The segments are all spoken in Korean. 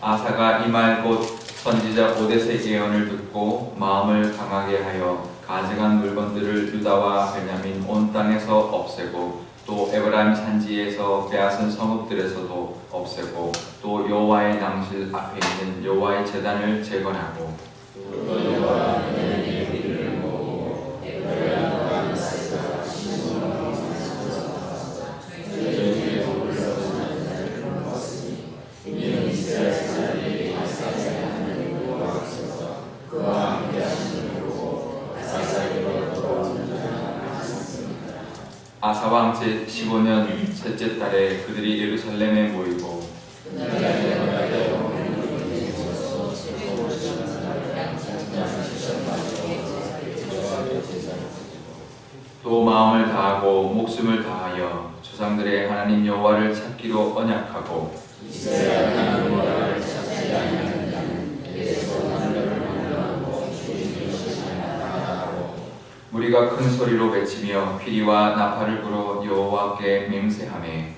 아사가 이말 곧 선지자 오데스의 예언을 듣고 마음을 강하게 하여 가져간 물건들을 유다와 베냐민 온 땅에서 없애고 또 에브라임 산지에서 빼앗은 성읍들에서도 없애고 또 여호와의 낭실 앞에 있는 여호와의 제단을 재건하고 사왕 제 15년 셋째 달에 그들이 예루살렘에 모이고 또 마음을 다하고 목숨을 다하여 조상들의 하나님 여호와를 찾기로 언약하고 우리가 큰 소리로 외치며 피리와 나팔을 불어 여호와께 맹세하매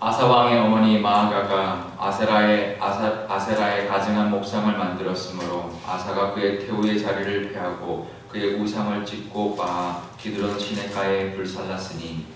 아사 왕의 어머니 마아가가 아세라의 아사, 아세라의 가증한 목상을 만들었으므로 아사가 그의 태우의 자리를 패하고 그의 우상을 짓고 바 기드론 시내가에 불살랐으니.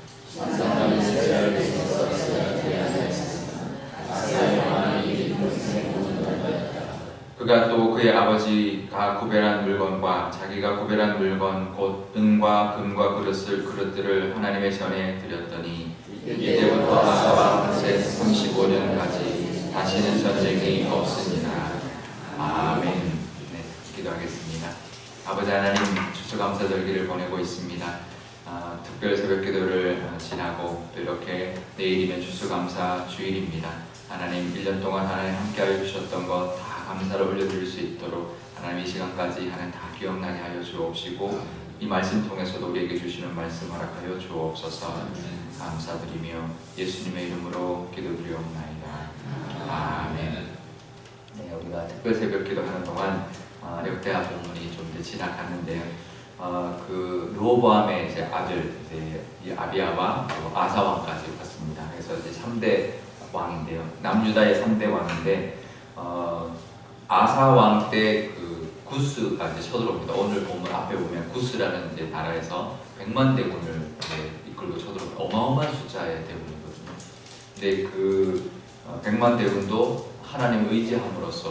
그가 또 그의 아버지가 구별한 물건과 자기가 구별한 물건 곧 은과 금과 그릇을 그릇들을 하나님의 전에 드렸더니 이때부터 아사와 제 35년까지 다시는 전쟁이 없으니라 아멘. 네, 기도하겠습니다. 아버지 하나님 추수감사절기를 보내고 있습니다. 아, 특별 새벽기도를 어, 지나고 또 이렇게 내일이면 추수감사 주일입니다. 하나님 1년 동안 하나님 함께하여 주셨던 것 다 감사를 올려드릴 수 있도록 하나님 이 시간까지 하나님 다 기억나게 하여 주옵시고 이 말씀 통해서도 우리에게 주시는 말씀 허락하여 주옵소서. 감사드리며 예수님의 이름으로 기도드리옵나이다 아멘 네, 우리가 특별 새벽 기도 하는 동안 어, 역대하 본문이 좀 이제 지나갔는데요 어, 그 로보암의 이제 아들 이제 이 아비아와 또 아사 왕까지 갔습니다. 그래서 이제 3대 왕인데요. 남유다의 3대 왕인데 어, 아사 왕 때 그 구스가 이제 쳐들어옵니다. 오늘 보면 앞에 보면 구스라는 이제 나라에서 100만 대군을 이끌고 쳐들어옵니다. 어마어마한 숫자의 대군이거든요. 근데 그 어, 100만 대군도 하나님 의지함으로써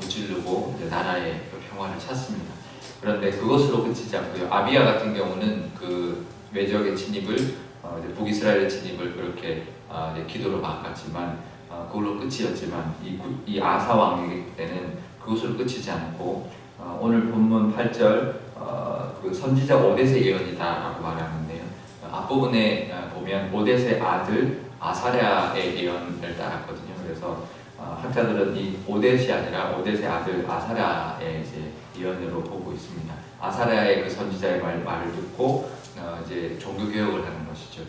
무찔르고 이제 나라의 그 평화를 찾습니다. 그런데 그것으로 그치지 않고요. 아비야 같은 경우는 그 외적의 진입을 어, 북이스라엘의 진입을 그렇게 어, 기도로 바꿨지만 어, 그걸로 끝이었지만 이, 구- 이 아사 왕에게 때는 그것으로 끝이지 않고 어, 오늘 본문 8절 어, 그 선지자 오데세 예언이다라고 말하는데요. 어, 앞부분에 어, 보면 오데세 아들 아사랴의 예언을 따랐거든요. 그래서 어, 학자들은 이 오데시 아니라 오데세 아들 아사랴의 이제 예언으로 보고 있습니다. 아사랴의 그 선지자의 말, 말을 듣고 어, 이제 종교 개혁을 하는 것이죠.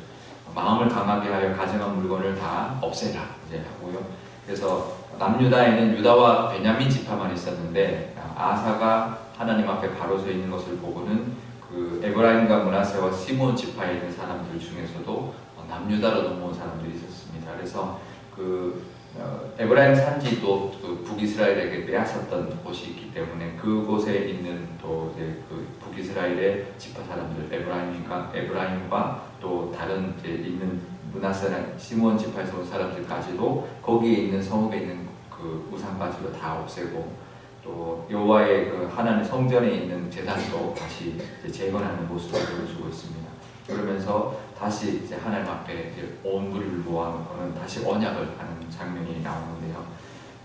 마음을 강하게 하여 가정한 물건을 다 없애라 이제 하고요. 그래서 남유다에는 유다와 베냐민 지파만 있었는데 아사가 하나님 앞에 바로 서 있는 것을 보고는 그 에브라임과 문하세와 시몬 지파에 있는 사람들 중에서도 어, 남유다로 넘어온 사람들이 있었습니다. 그래서 그 어, 에브라임 산지도 그 북이스라엘에게 빼앗았던 곳이 있기 때문에 그곳에 있는 또 이제 그 북이스라엘의 지파 사람들 에브라임과 에브라임과 또 다른 이제 있는 문하세나 시몬 지파에서 온 사람들까지도 거기에 있는 성읍에 있는 그 우상까지도 다 없애고 또 여호와의 그 하나님 성전에 있는 제단도 다시 재건하는 모습을 보여주고 있습니다. 그러면서 다시 이제 하나님 앞에 이제 온 무리를 모아놓고는 다시 언약을 하는 장면이 나오는데요.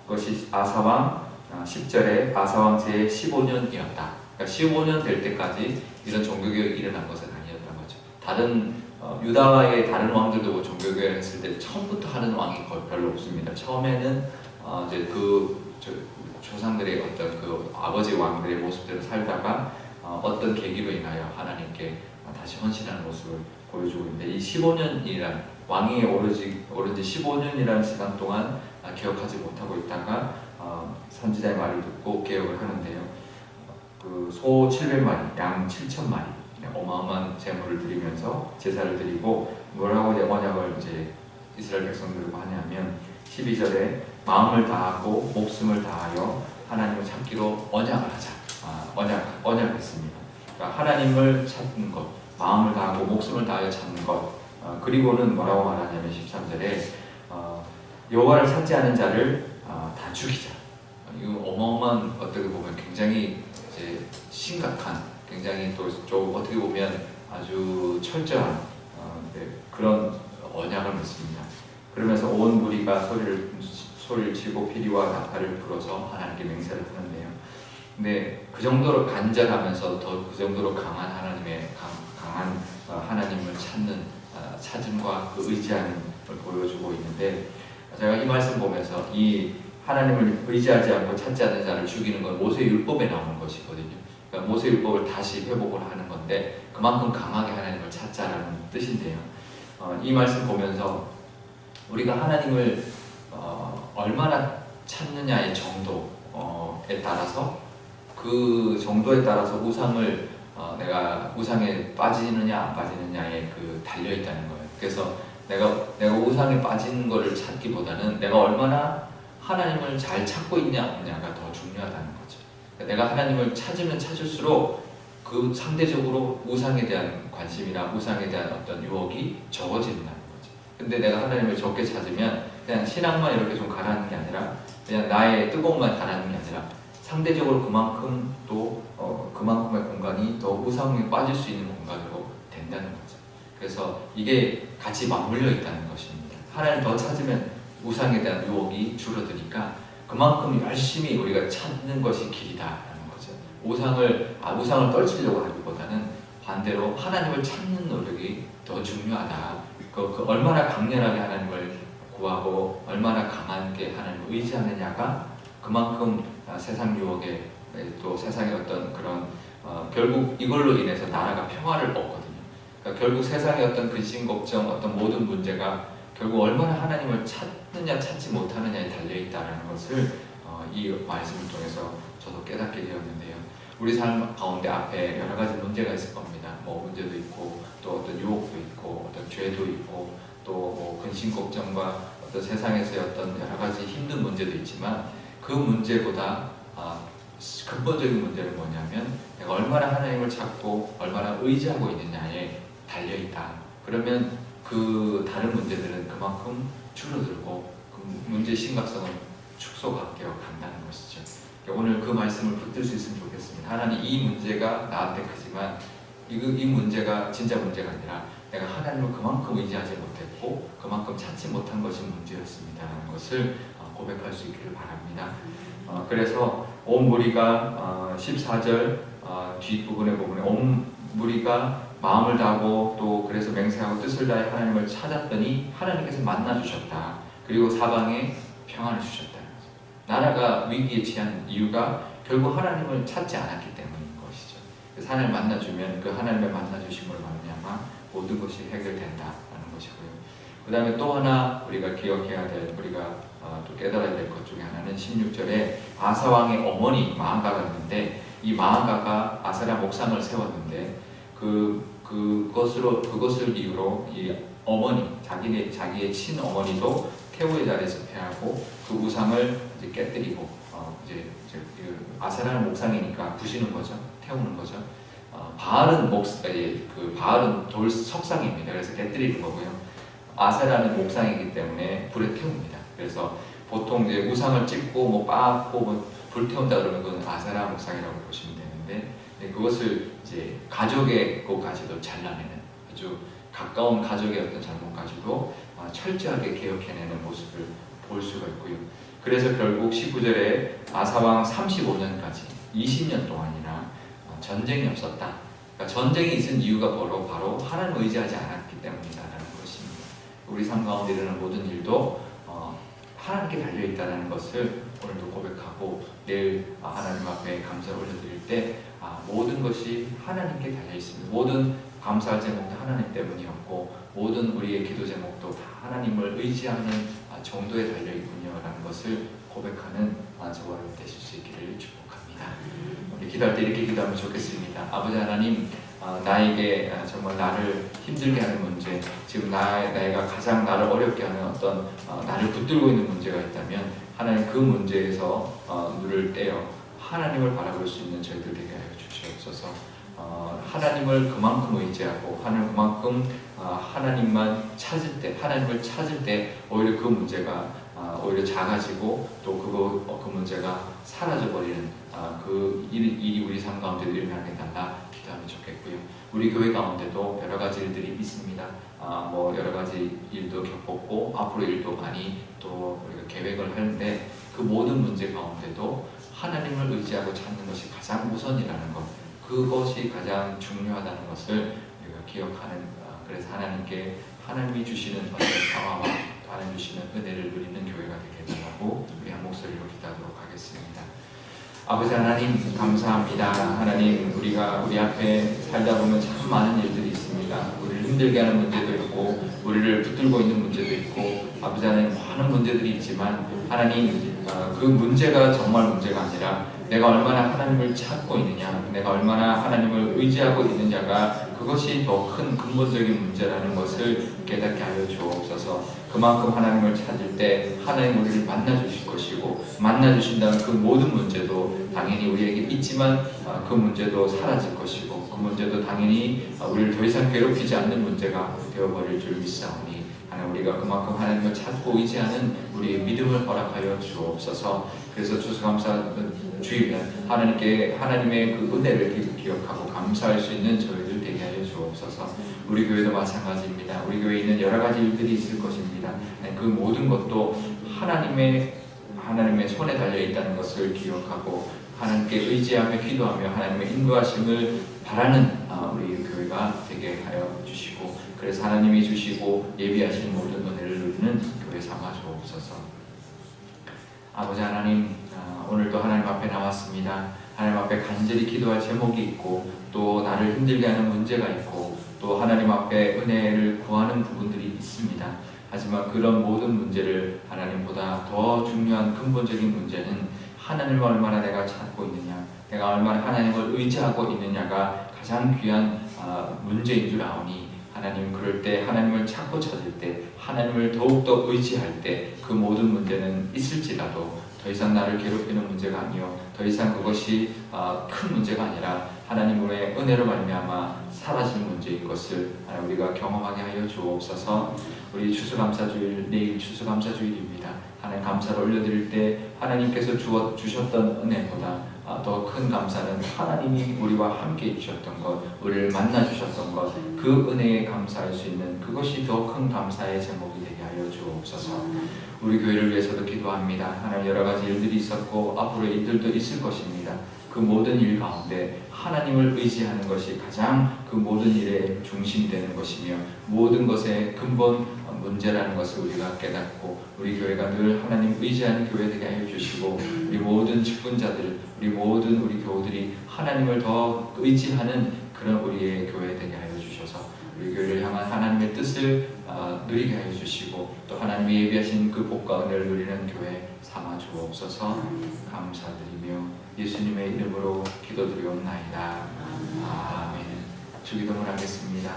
그것이 아사왕 10절에 아사왕 제 15년이었다. 그러니까 15년 될 때까지 이런 종교개혁이 일어난 것은 아니었던 거죠. 다른 어, 유다의 다른 왕들도 종교개혁을 했을 때 처음부터 하는 왕이 거의 별로 없습니다. 처음에는 어, 이제 그 저, 조상들의 어떤 그 아버지 왕들의 모습대로 살다가 어, 어떤 계기로 인하여 하나님께 다시 헌신하는 모습을 보여주고 있는데 이 15년이란 왕위에 오르지 오른 지 15년이라는 시간 동안 아, 기억하지 못하고 있다가 어, 선지자의 말을 듣고 개혁을 하는데요. 그 소 700마리, 양 7천마리 어마어마한 제물을 드리면서 제사를 드리고 뭐라고 언약을 이제 이스라엘 백성들과 하냐면 12절에 마음을 다하고 목숨을 다하여 하나님을 찾기로 언약을 하자. 아, 언약 언약했습니다. 그러니까 하나님을 찾는 것, 마음을 다하고 목숨을 다하여 찾는 것. 어, 그리고는 뭐라고 말하냐면 13절에 어, 여호와를 찾지 않은 자를 어, 다 죽이자. 이거 어마어마한 어떻게 보면 굉장히 이제 심각한, 굉장히 또 좀 어떻게 보면 아주 철저한 어, 네, 그런 언약을 맺습니다. 그러면서 온 무리가 소리를 소리를 치고 피리와 나팔을 불어서 하나님께 맹세를 하는데요. 근데 그 정도로 간절하면서 더 그 정도로 강한 하나님의 강, 강한 어, 하나님을 찾는 어, 찾음과 그 의지하는 걸 보여주고 있는데 제가 이 말씀 보면서 이 하나님을 의지하지 않고 찾지 않는 자를 죽이는 건 모세 율법에 나오는 것이거든요. 그러니까 모세 율법을 다시 회복을 하는 건데 그만큼 강하게 하나님을 찾자라는 뜻인데요. 어, 이 말씀 보면서 우리가 하나님을 어, 얼마나 찾느냐의 정도에 따라서 그 정도에 따라서 우상을 어, 내가 우상에 빠지느냐 안 빠지느냐에 그 달려 있다는 거예요. 그래서 내가 내가 우상에 빠지는 거를 찾기보다는 내가 얼마나 하나님을 잘 찾고 있냐 없냐가 더 중요하다는 거죠. 그러니까 내가 하나님을 찾으면 찾을수록 그 상대적으로 우상에 대한 관심이나 우상에 대한 어떤 유혹이 적어진다는 거죠. 근데 내가 하나님을 적게 찾으면 그냥 신앙만 이렇게 좀 가라앉는 게 아니라 그냥 나의 뜨거움만 가라앉는 게 아니라 상대적으로 그만큼 또 더 우상에 빠질 수 있는 공간으로 된다는 거죠. 그래서 이게 같이 맞물려 있다는 것입니다. 하나님 더 찾으면 우상에 대한 유혹이 줄어드니까 그만큼 열심히 우리가 찾는 것이 길이다라는 거죠. 우상을 아 우상을 떨치려고 하기보다는 반대로 하나님을 찾는 노력이 더 중요하다. 그, 그 얼마나 강렬하게 하나님을 구하고 얼마나 강하게 하나님을 의지하느냐가 그만큼 아, 세상 유혹에 또 세상의 어떤 그런 어, 결국 이걸로 인해서 나라가 평화를 얻거든요. 그러니까 결국 세상의 어떤 근심 걱정 어떤 모든 문제가 결국 얼마나 하나님을 찾느냐 찾지 못하느냐에 달려 있다는 것을 어, 이 말씀을 통해서 저도 깨닫게 되었는데요. 우리 삶 가운데 앞에 여러 가지 문제가 있을 겁니다. 뭐 문제도 있고 또 어떤 유혹도 있고 어떤 죄도 있고 또 뭐 근심 걱정과 어떤 세상에서의 어떤 여러 가지 힘든 문제도 있지만 그 문제보다 아, 근본적인 문제는 뭐냐면 내가 얼마나 하나님을 찾고 얼마나 의지하고 있느냐에 달려 있다. 그러면 그 다른 문제들은 그만큼 줄어들고 그 문제 심각성은 되어 간다는 것이죠. 오늘 그 말씀을 붙들 수 있으면 좋겠습니다. 하나님 이 문제가 나한테 크지만 이, 이 문제가 진짜 문제가 아니라 내가 하나님을 그만큼 의지하지 못했고 그만큼 찾지 못한 것이 문제였습니다라는 것을 어, 고백할 수 있기를 바랍니다. 어, 그래서 온 무리가 어, 14절 어, 뒷부분에 보면 온 무리가 마음을 다하고 또 그래서 맹세하고 뜻을 다해 하나님을 찾았더니 하나님께서 만나 주셨다. 그리고 사방에 평안을 주셨다. 나라가 위기에 처한 이유가 결국 하나님을 찾지 않았기 때문인 것이죠. 그래서 하나님 만나주면 그 하나님의 만나주심으로 말미암아 모든 것이 해결된다라는 것이고요. 그 다음에 또 하나 우리가 기억해야 될 우리가 어, 또 깨달아야 될 것 중에 하나는 16절에 아사왕의 어머니 마아가가 있는데 이 마아가가 아사라 목상을 세웠는데 그 그것으로 그것을 이유로 이 어머니 자기네 자기의 친 어머니도 태우의 자리에서 패하고 그 우상을 이제 깨뜨리고 어 이제, 이제 그 아세라는 목상이니까 부시는 거죠 태우는 거죠. 어 바알은 목그 바알은 돌 석상입니다. 그래서 깨뜨리는 거고요 아세라는 목상이기 때문에 불에 태웁니다 그래서 보통 이제 우상을 찍고 뭐 빻고 뭐 불 태운다 그러면 그건 아세라 목상이라고 보시면 되는데 네, 그것을 이제 가족의 것까지도 잘라내는 아주 가까운 가족의 어떤 잘못까지도 어, 철저하게 개혁해내는 모습을 볼 수가 있고요. 그래서 결국 19절에 아사왕 35년까지 20년 동안이나 어, 전쟁이 없었다. 그러니까 전쟁이 있은 이유가 바로 바로 하나님 의지하지 않았기 때문이다라는. 우리 삶 가운데 일어나는 모든 일도 어, 하나님께 달려 있다는 것을 오늘도 고백하고 내일 하나님 앞에 감사를 올려드릴 때 아, 모든 것이 하나님께 달려 있습니다. 모든 감사할 제목도 하나님 때문이었고 모든 우리의 기도 제목도 다 하나님을 의지하는 아, 정도에 달려 있군요라는 것을 고백하는 아, 저와 되실 수 있기를 축복합니다. 우리 기도할 때 이렇게 기도하면 좋겠습니다. 아버지 하나님, 아, 나에게 아, 정말 나를 힘들게 하는 문제, 지금 나, 내가 가장 나를 어렵게 하는 어떤 아, 나를 붙들고 있는 문제가 있다면 하나님 그 문제에서 어, 눈을 떼어 하나님을 바라볼 수 있는 저희들 되게 하여 주시옵소서. 어, 하나님을 그만큼 의지하고 하나님 그만큼 어, 하나님만 찾을 때 하나님을 찾을 때 오히려 그 문제가 아, 오히려 작아지고 또 그거 어, 그 문제가 사라져 버리는 아, 그 일이, 우리 삶 가운데도 일어나게 달라 기도하면 좋겠고요. 우리 교회 가운데도 여러 가지 일들이 있습니다. 아, 뭐 여러 가지 일도 겪었고 앞으로 일도 많이 또 우리가 계획을 하는데 그 모든 문제 가운데도 하나님을 의지하고 찾는 것이 가장 우선이라는 것, 그것이 가장 중요하다는 것을 우리가 기억하는 아, 그래서 하나님께 하나님이 주시는 어떤 평화와 또 하나님 주시는 은혜를 누리는 교회가 되게 해달라고 우리 한 목소리로 기도하도록 하겠습니다. 아버지 하나님 감사합니다. 하나님 우리가 우리 앞에 살다 보면 참 많은 일들이 있습니다. 우리를 힘들게 하는 문제도 있고 우리를 붙들고 있는 문제도 있고 아버지 하나님 많은 문제들이 있지만 하나님 어, 그 문제가 정말 문제가 아니라 내가 얼마나 하나님을 찾고 있느냐, 내가 얼마나 하나님을 의지하고 있느냐가 그것이 더 큰 근본적인 문제라는 것을 깨닫게 하여 주옵소서. 그만큼 하나님을 찾을 때 하나님 우리를 만나 주실 것이고 만나 주신다는 그 모든 문제도 당연히 우리에게 있지만 아, 그 문제도 사라질 것이고 그 문제도 당연히 아, 우리를 더 이상 괴롭히지 않는 문제가 되어버릴 줄 믿사오니 하나님 우리가 그만큼 하나님을 찾고 의지하는 우리의 믿음을 허락하여 주옵소서. 그래서 추수감사 주이면 하나님께 하나님의 그 은혜를 기- 기억하고 감사할 수 있는 저희들 되게 하여 주옵소서. 우리 교회도 마찬가지입니다. 우리 교회에 있는 여러 가지 일들이 있을 것입니다. 네, 그 모든 것도 하나님의 하나님의 손에 달려 있다는 것을 기억하고 하나님께 의지하며 기도하며 하나님의 인도하심을 바라는 아, 우리 교회가 되게 하여 주시고 그래서 하나님이 주시고 예비하신 모든 은혜를 누리는 교회 삼아 주옵소서. 아버지 하나님 아, 오늘도 하나님 앞에 나왔습니다. 하나님 앞에 간절히 기도할 제목이 있고 또 나를 힘들게 하는 문제가 있고 또 하나님 앞에 은혜를 구하는 부분들이 있습니다. 하지만 그런 모든 문제를 하나님보다 더 중요한 근본적인 문제는 하나님을 얼마나 내가 찾고 있느냐, 내가 얼마나 하나님을 의지하고 있느냐가 가장 귀한 아, 문제인 줄 아오니 하나님 그럴 때 하나님을 찾고 찾을 때 하나님을 더욱더 의지할 때 그 모든 문제는 있을지라도 더 이상 나를 괴롭히는 문제가 아니요 더 이상 그것이 아, 큰 문제가 아니라 하나님의 은혜로 말미암아 사라질 문제인 것을 우리가 경험하게 하여 주옵소서. 우리 추수감사주일 내일 추수감사주일입니다. 하나님 감사를 올려드릴 때 하나님께서 주셨던 은혜보다 아, 더 큰 감사는 하나님이 우리와 함께 해주셨던 것, 우리를 만나 주셨던 것, 그 은혜에 감사할 수 있는 그것이 더 큰 감사의 제목이 되게 하여 주옵소서. 우리 교회를 위해서도 기도합니다. 하나님 여러 가지 일들이 있었고 앞으로 일들도 있을 것입니다. 그 모든 일 가운데 하나님을 의지하는 것이 가장 그 모든 일의 중심이 되는 것이며 모든 것의 근본 문제라는 것을 우리가 깨닫고 우리 교회가 늘 하나님 의지하는 교회 되게 하여 주시고 우리 모든 직분자들 우리 모든 우리 교우들이 하나님을 더 의지하는 그런 우리의 교회 되게 하여 주셔서 우리 교회를 향한 하나님의 뜻을 어, 누리게 하여 주시고 또 하나님이 예비하신 그 복과 은혜를 누리는 교회 삼아 주옵소서. 감사드리며 예수님의 이름으로 기도드리옵나이다. 아멘. 주기도문 하겠습니다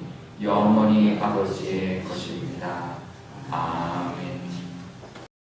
영원히 아버지의 것입니다. 아멘